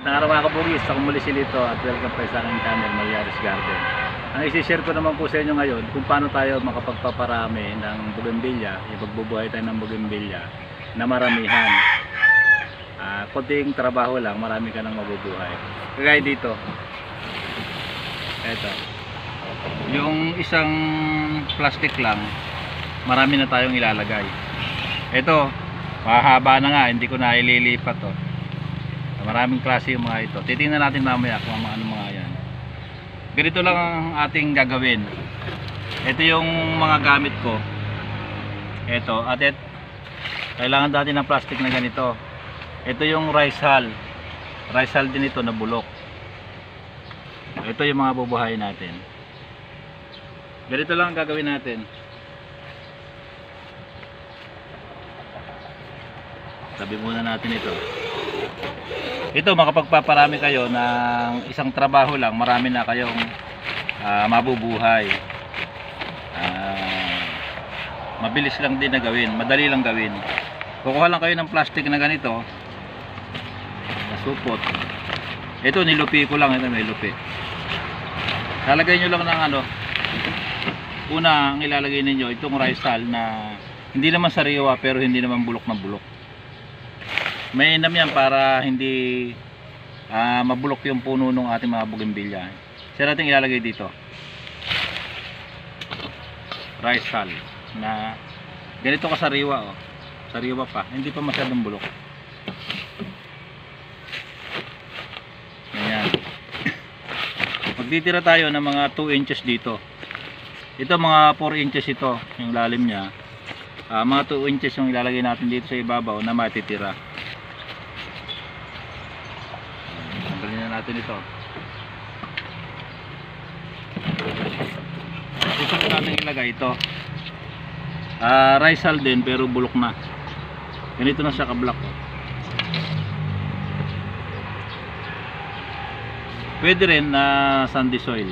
Magandang araw mga kabugis, ako muli si Lito at welcome pa sa aking channel Malyares Garden. Ang isi-share ko naman po sa inyo ngayon kung paano tayo makapagpaparami ng bougainvillea, ipagbubuhay tayo ng bougainvillea na maramihan. Ah, konting trabaho lang, marami ka nang mabubuhay. Kagaya dito. Eto. Yung isang plastic lang, marami na tayong ilalagay. Ito, mahaba na nga, hindi ko na ililipat to. Maraming klase yung mga ito. Titingnan natin mamaya kung ano mga yan. Ganito lang ang ating gagawin. Ito yung mga gamit ko. Ito, at et, kailangan natin ng plastic na ganito. Ito yung rice hull. Rice hull din ito na bulok. Ito yung mga bubuhayin natin. Ganito lang ang gagawin natin. Sabi muna natin ito. Ito makapagpaparami kayo ng isang trabaho lang, marami na kayong ah, mabubuhay. Ah, mabilis lang din na gawin, madali lang gawin. Kukuha lang kayo ng plastic na ganito, na supot. Ito nilupi ko lang, ito may lupi. Lalagay nyo lang ng ano, una ang ilalagay ninyo itong rice hull na hindi naman sariwa pero hindi naman bulok na bulok. May inam yan para hindi ah, mabulok yung puno ng ating mga bougainvillea. Siya natin ilalagay dito. Rice hull na ganito ka sariwa oh. Sariwa pa, hindi pa masyadong bulok. Ganyan. Magtitira tayo ng mga 2 inches dito. Ito mga 4 inches ito, yung lalim niya. Ah, mga 2 inches yung ilalagay natin dito sa ibabaw na matitira. Tanggalin na natin ito. Ito po natin ilagay ito. Ah, rice hull din pero bulok na. Ganito na siya ka-block. Pwede rin na sandy soil.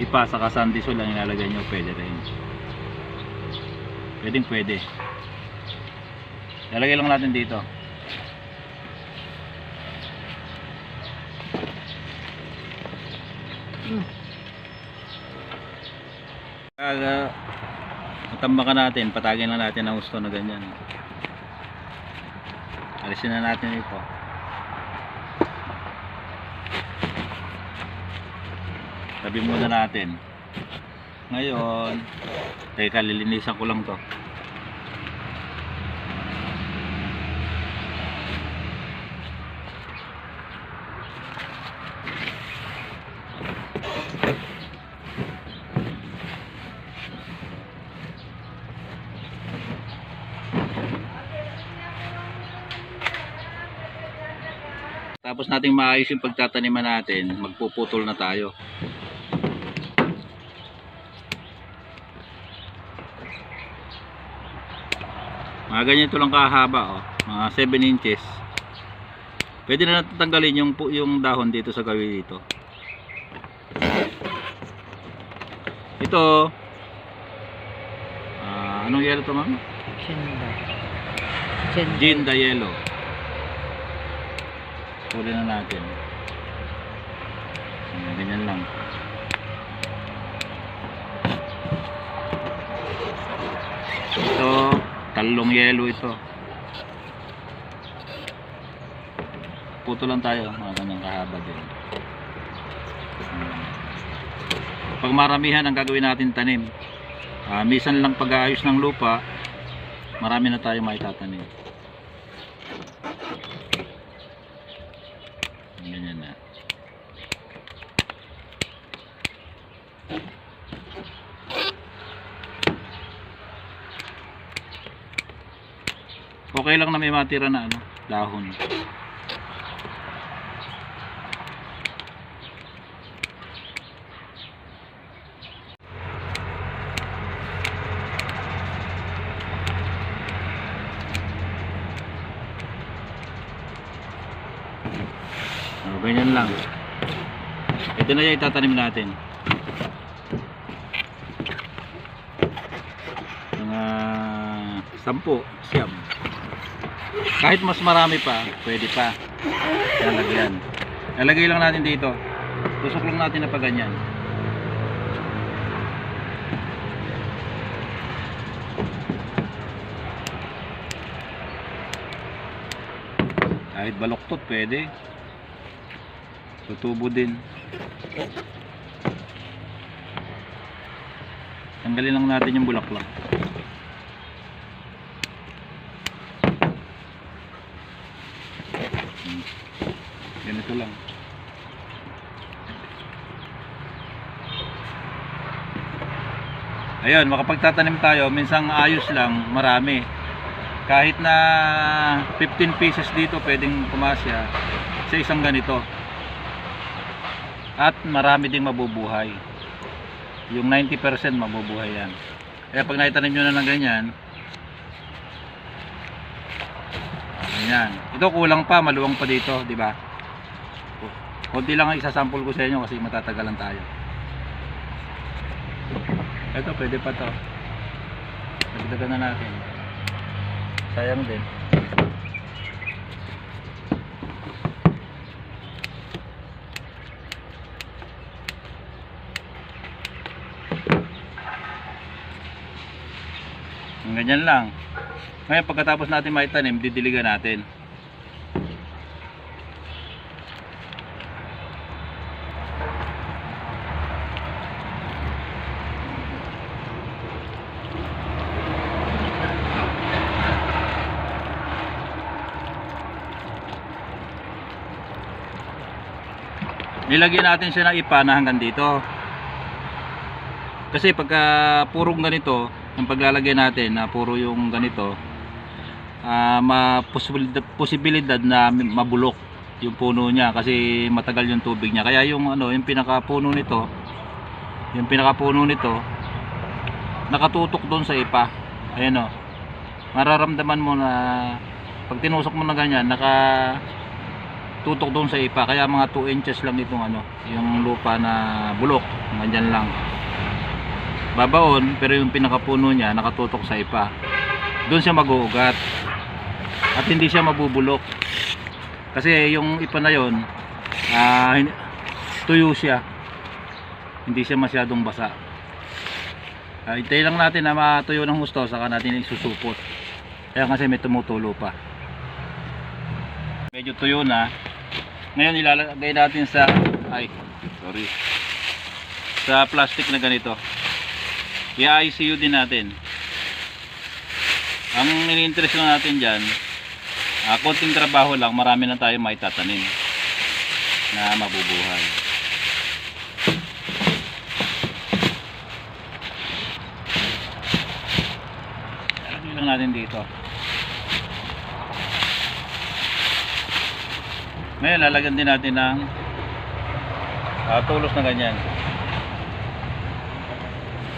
Ipasa ka sandy soil ang ilalagay nyo, pwede rin. Pwedeng pwede. Lalagay lang natin dito. Kaga matambakan natin, patagin lang natin ang gusto na ganyan. Alisin na natin ito. Tabi muna natin. Ngayon, teka lilinisan ko lang to. Tapos nating maayos yung pagtataniman natin, magpuputol na tayo. Mga ganyan ito lang kahaba, oh. mga 7 inches. Pwede na natin tanggalin yung, yung dahon dito sa gawi dito. Ito, ah, anong yellow to ma'am? Gin the yellow. Huli na natin. Ganyan lang. Ito, talong yellow ito. Puto lang tayo, mga ganyang kahaba din. Pag maramihan ang gagawin natin tanim, ah, misan lang pag-aayos ng lupa, marami na tayo maitatanim. Ganyan na. Okay lang na may matira na ano, dahon. Oh, ganyan lang. Ito na yung itatanim natin. Mga sampu, siyam. Kahit mas marami pa, pwede pa. Yan, lagyan. Lalagay lang natin dito. Tusok lang natin na pa ganyan. Kahit baloktot, pwede. Tutubo din. Tanggalin lang natin yung bulaklak. Hmm. Ganito lang. Ayun, makapagtatanim tayo, minsan ayos lang, marami. Kahit na 15 pieces dito pwedeng pumasya sa isang ganito. At marami ding mabubuhay. Yung 90% mabubuhay yan. Kaya pag naitanim nyo na ng ganyan, Ayan. Ito kulang pa, maluwang pa dito, di ba? Konti lang ang isasample ko sa inyo kasi matatagalan tayo. Ito, pwede pa to. Dagdagan na natin. Sayang din. Ganyan lang. Ngayon pagkatapos natin maitanim, didiligan natin. Nilagyan natin siya ng ipa na hanggang dito. Kasi pagka purong ganito, ang paglalagay natin na puro yung ganito, ah ma posibilidad, posibilidad na mabulok yung puno niya kasi matagal yung tubig niya. Kaya yung ano, yung pinakapuno nito, yung pinakapuno nito nakatutok doon sa ipa. Ayan o. Mararamdaman mo na pag tinusok mo na ganyan, naka tutok doon sa ipa. Kaya mga 2 inches lang itong ano, yung lupa na bulok. Ganyan lang. Babaon, pero yung pinakapuno niya nakatutok sa ipa. Doon siya mag-uugat. At hindi siya mabubulok. Kasi yung ipa na yon, ah, hin- tuyo siya. Hindi siya masyadong basa. Uh, itay lang natin na matuyo ng gusto, saka natin isusupot. Kaya kasi may tumutulo pa. Medyo tuyo na. Ngayon ilalagay natin sa ay, sorry. Sa plastic na ganito. I-ICU din natin. Ang ini-interest natin diyan, ah, konting trabaho lang, marami na tayo maitatanim na mabubuhay. Lagay lang natin dito. Ngayon, lalagyan din natin ng ah, tulos na ganyan.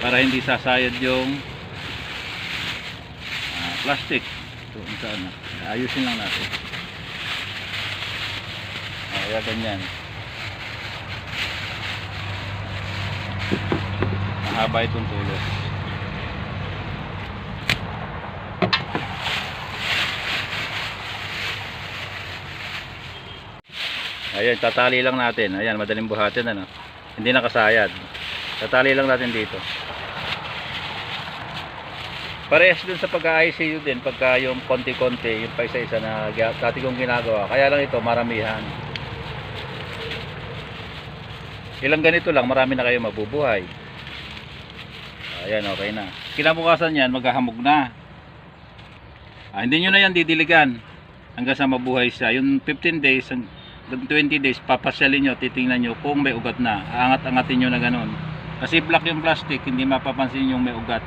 Para hindi sasayad yung ah, plastic. Kung saan. Ayusin lang natin. Ah, Kaya ganyan. Mahaba itong tulos. Ayan, tatali lang natin. Ayan, madaling buhatin ano. Hindi nakasayad. Tatali lang natin dito. Parehas dun sa pagka-ICU din, pagka yung konti-konti, yung pa isa-isa na dati kong ginagawa. Kaya lang ito, maramihan. Ilang ganito lang, marami na kayo mabubuhay. Ayan, okay na. Kinabukasan yan, maghahamog na. Ah, hindi nyo na yan didiligan hanggang sa mabuhay siya. Yung 15 days, 20 days, papasyalin nyo, titingnan nyo kung may ugat na. Aangat-angatin nyo na ganun. Kasi black yung plastic, hindi mapapansin yung may ugat.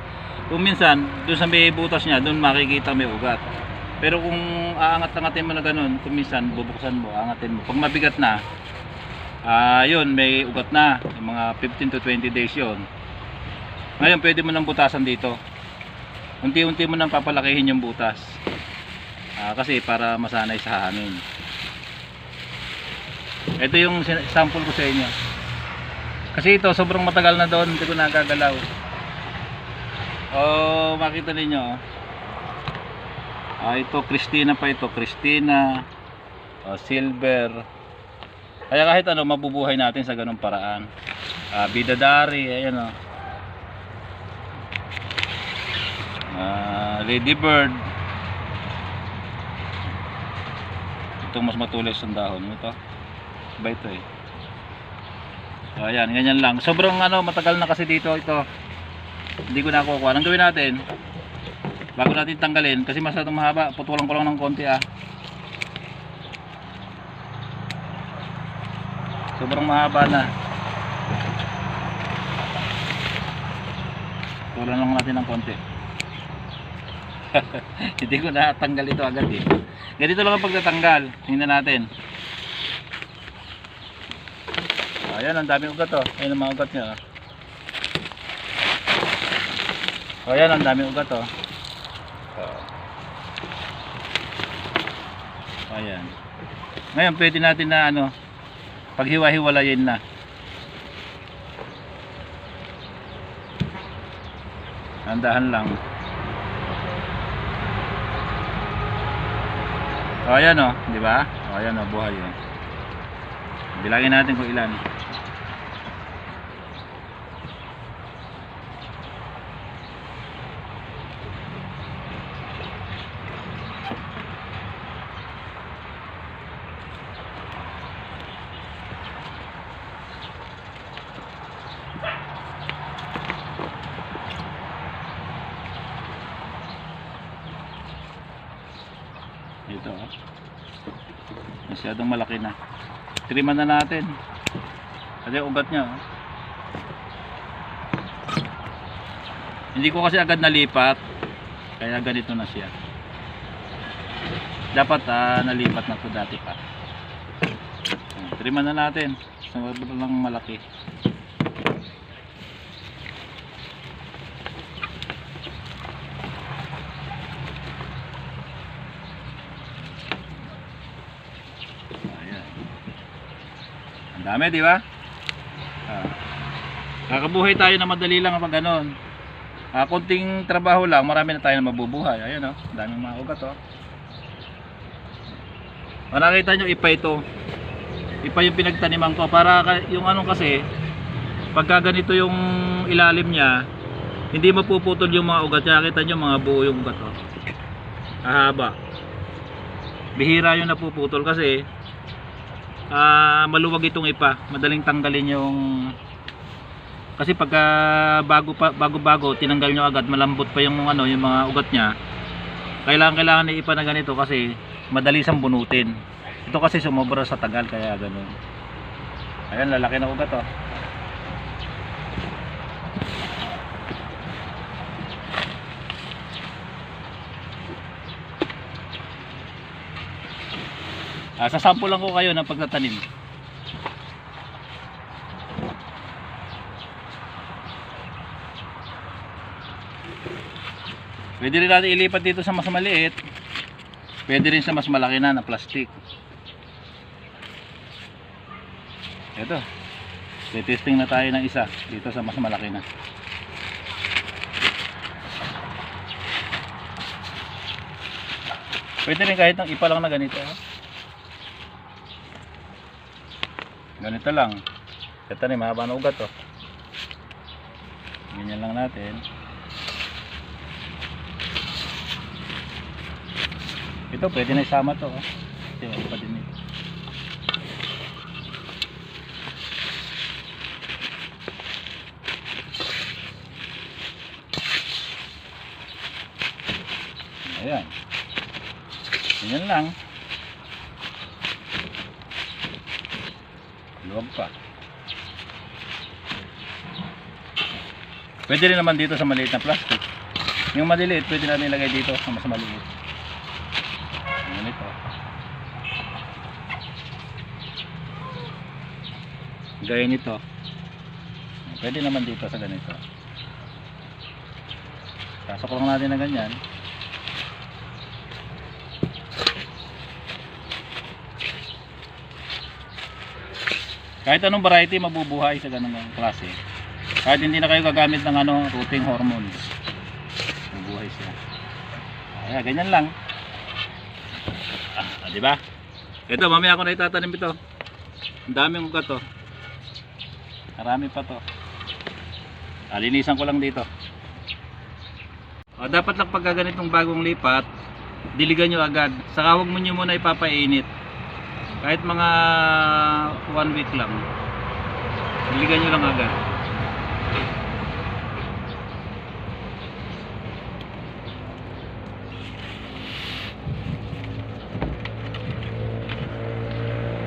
Kung minsan, doon sa may butas niya, doon makikita may ugat. Pero kung aangat-angatin mo na ganun, kung minsan, bubuksan mo, aangatin mo. Pag mabigat na, yun, may ugat na. Yung mga 15 to 20 days yun. Ngayon, pwede mo nang butasan dito. Unti-unti mo nang papalakihin yung butas. Ah, kasi para masanay sa hangin. Ito yung sample ko sa inyo. Kasi ito, sobrang matagal na doon, hindi ko nagagalaw. Oh, makita ninyo. oh. Ah, ito, Christina pa ito, Christina. O, silver. Kaya kahit ano, mabubuhay natin sa ganung paraan. Ah, bidadari, ayan o. Ah, ladybird. Itong mas matulis ang dahon. Ito. Ba ito eh. So, ayan, ganyan lang. Sobrang ano, matagal na kasi dito ito. Hindi ko na kukuha. Anong gawin natin? Bago natin tanggalin, kasi masyadong mahaba, putulan ko lang ng konti ah. Sobrang mahaba na. Putulan lang natin ng konti. Hindi ko natanggal ito agad eh. Ganito lang ang pagtatanggal. Tingnan natin. Ayan, ang daming ugat oh. Ayan ang mga ugat niya. Oh. Ayan, ang daming ugat oh. Oh. Ayan. Ngayon, pwede natin na ano, paghiwa-hiwalayin na. Andahan lang. O ayan o, di ba? O ayan o, buhay o. Bilangin natin kung ilan. Ito oh. Masyadong malaki na. Triman na natin. Kasi ugat niya oh. Hindi ko kasi agad nalipat. Kaya ganito na siya. Dapat ah, nalipat na to dati pa. Triman na natin. Sobrang malaki. Dami, di ba? Ah. Kakabuhay tayo na madali lang kapag ganon. Ah, konting trabaho lang, marami na tayo na mabubuhay. Ayan oh, daming mga ugat oh. O, nakita nyo, ipa ito. Ipa yung pinagtaniman ko. Para yung ano kasi, pagka ganito yung ilalim niya, hindi mapuputol yung mga ugat niya. Kita nyo, mga buo yung ugat oh. Ahaba. Bihira yung napuputol kasi ah maluwag itong ipa. Madaling tanggalin yung kasi pagka bago pa bago bago tinanggal nyo agad malambot pa yung ano yung mga ugat niya. Kailangan kailangan ni ipa na ganito kasi madali siyang bunutin. Ito kasi sumobra sa tagal kaya ganun. Ayan lalaki na ugat oh Ah, sasample lang ko kayo ng pagtatanim. Pwede rin natin ilipat dito sa mas maliit. Pwede rin sa mas malaki na na plastic. Ito. Testing na tayo ng isa dito sa mas malaki na. Pwede rin kahit ng ipa lang na ganito. oh. Ganito lang. Na, mahaba na ugat oh. Ganyan lang natin. Ito, pwede na isama to. Oh. Ano pa din ito. Ayan. Ganyan lang. Luwag pa. Pwede rin naman dito sa maliit na plastic. Yung maliliit, pwede natin ilagay dito sa mas maliit. Ganito. Gaya nito. Pwede naman dito sa ganito. Pasok lang natin na ganyan. Kahit anong variety mabubuhay sa ganung klase. Kahit hindi na kayo gagamit ng ano, rooting hormones. Mabubuhay siya. Kaya ganyan lang. Ah, di ba? Ito, mamaya ako na itatanim ito. Ang daming ugat to. Marami pa to. Alinisan ko lang dito. O, dapat lang pagka ganitong bagong lipat, diligan nyo agad. Saka huwag mo nyo muna ipapainit. Kahit mga one week lang. Diligan nyo lang agad.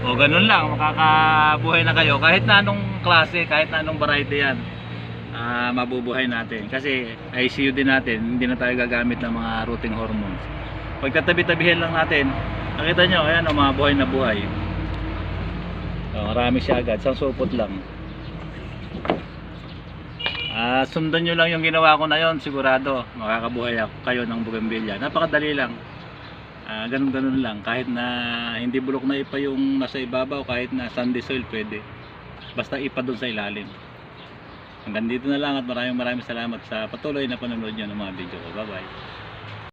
O ganun lang, makakabuhay na kayo kahit na anong klase, kahit na anong variety yan. ah mabubuhay natin. Kasi ICU din natin, hindi na tayo gagamit ng mga rooting hormones. Pagkatabi-tabihin lang natin, nakita nyo, ayan o, mga buhay na buhay. O, marami siya agad, isang supot lang. Ah, sundan nyo lang yung ginawa ko na yon sigurado makakabuhay ako kayo ng bougainvillea. Napakadali lang. Ah, ganun ganun lang kahit na hindi bulok na ipa yung nasa ibabaw kahit na sandy soil pwede. Basta ipa doon sa ilalim. Hanggang dito na lang at maraming maraming salamat sa patuloy na panonood nyo ng mga video ko. Bye bye.